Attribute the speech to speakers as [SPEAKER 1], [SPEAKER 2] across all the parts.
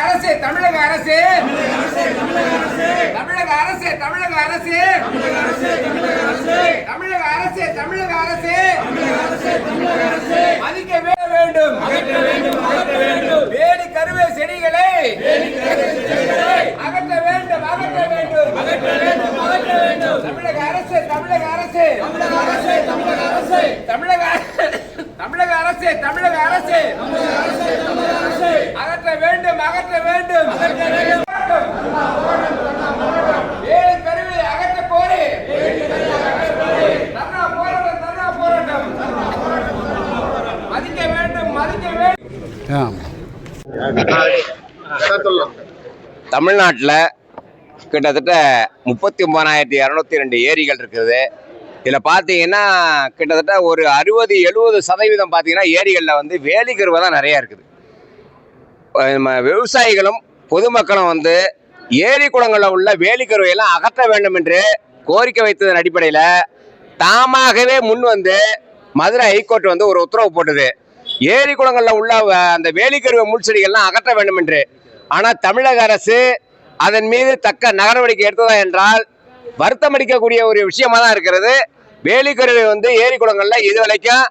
[SPEAKER 1] அரசு தமிழக அரசு! தமிழக அரசு தமிழக அரசு! தமிழக அரசு தமிழக அரசு! மதிக்க வேண்டும். வேலி கருவே செடிகளை அகற்ற வேண்டும் அகற்ற வேண்டும். வேண்டும் வேண்டும் தமிழக அரசு தமிழக அரசு. தமிழக அரசு தமிழக அரசு. தமிழக தமிழக அரசு தமிழக அரசு.
[SPEAKER 2] தமிழ்நாட்டில் கிட்டத்தட்ட முப்பத்தி ஒன்பதாயிரத்தி இரநூத்தி ரெண்டு ஏரிகள் இருக்குது. இதில் பார்த்தீங்கன்னா கிட்டத்தட்ட ஒரு அறுபது எழுபது சதவீதம் பார்த்தீங்கன்னா ஏரிகளில் வந்து வேலிக்கருவை தான் நிறையா இருக்குது. நம்ம விவசாயிகளும் பொதுமக்களும் வந்து ஏரி குளங்களில் உள்ள வேலிக்கருவையெல்லாம் அகற்ற வேண்டும் என்று கோரிக்கை வைத்ததன் அடிப்படையில் தாமாகவே முன் வந்து மதுரை ஹைகோர்ட் வந்து ஒரு உத்தரவு போட்டது. ஏரி குளங்களில் உள்ள அந்த வேலிக்கருவை முள்செடிகள்லாம் அகற்ற வேண்டும் என்று ஆனால் தமிழக அரசு அதன் மீது தக்க நடவடிக்கை எடுத்ததா என்றால் வருத்தம் அளிக்கக்கூடிய ஒரு விஷயமா தான் இருக்கிறது. வேலிக்கருவை வந்து ஏரி குளங்களில் இது வரைக்கும்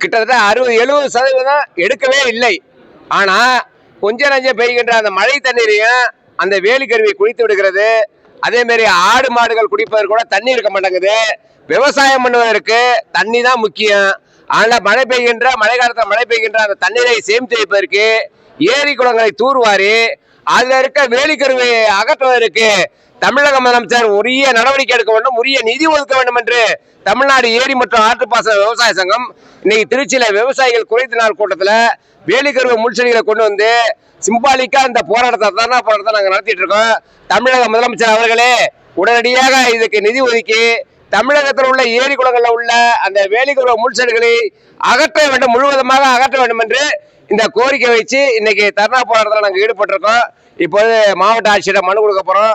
[SPEAKER 2] கிட்டத்தட்ட அறுபது எழுபது சதவீதம் எடுக்கவே இல்லை. ஆனால் கொஞ்ச நஞ்சம் பெய்கின்ற அந்த மழை தண்ணீரையும் அந்த வேலிக்கருவி குளித்து விடுகிறது. அதே மாதிரி ஆடு மாடுகள் குடிப்பதற்கு கூட தண்ணி இருக்க மாட்டேங்குது. விவசாயம் பண்ணுவதற்கு தண்ணி தான் முக்கியம். ஆனால் மழை பெய்கின்ற மழை காலத்தில் மழை பெய்கின்ற அந்த தண்ணீரை சேமித்து வைப்பதற்கு ஏரி குளங்களை தூர்வாரி அதில் இருக்க வேலிக்கருவை அகற்றுவதற்கு தமிழக முதலமைச்சர் உரிய நடவடிக்கை எடுக்க வேண்டும் உரிய நிதி ஒதுக்க வேண்டும் என்று தமிழ்நாடு ஏரி மற்றும் ஆற்றுப்பாசன விவசாய சங்கம் இன்னைக்கு திருச்சியில விவசாயிகள் குறைத்த நாள் கூட்டத்தில் வேலிக்கருவை முள்செடிகளை கொண்டு வந்து சிம்பாலிக்கா இந்த போராட்டத்தை தர்ணா போராட்டத்தை நாங்கள் நடத்திட்டு இருக்கோம். தமிழக முதலமைச்சர் அவர்களே உடனடியாக இதுக்கு நிதி ஒதுக்கி தமிழகத்தில் உள்ள ஏரி குளங்களில் உள்ள அந்த வேலிக்குற முள்செடுகளை அகற்ற வேண்டும் முழுவதுமாக அகற்ற வேண்டும் என்று இந்த கோரிக்கை வச்சு இன்னைக்கு தர்ணா போராட்டத்தில் நாங்கள் ஈடுபட்டிருக்கோம். இப்போது மாவட்ட ஆட்சியிடம் மனு கொடுக்க போகிறோம்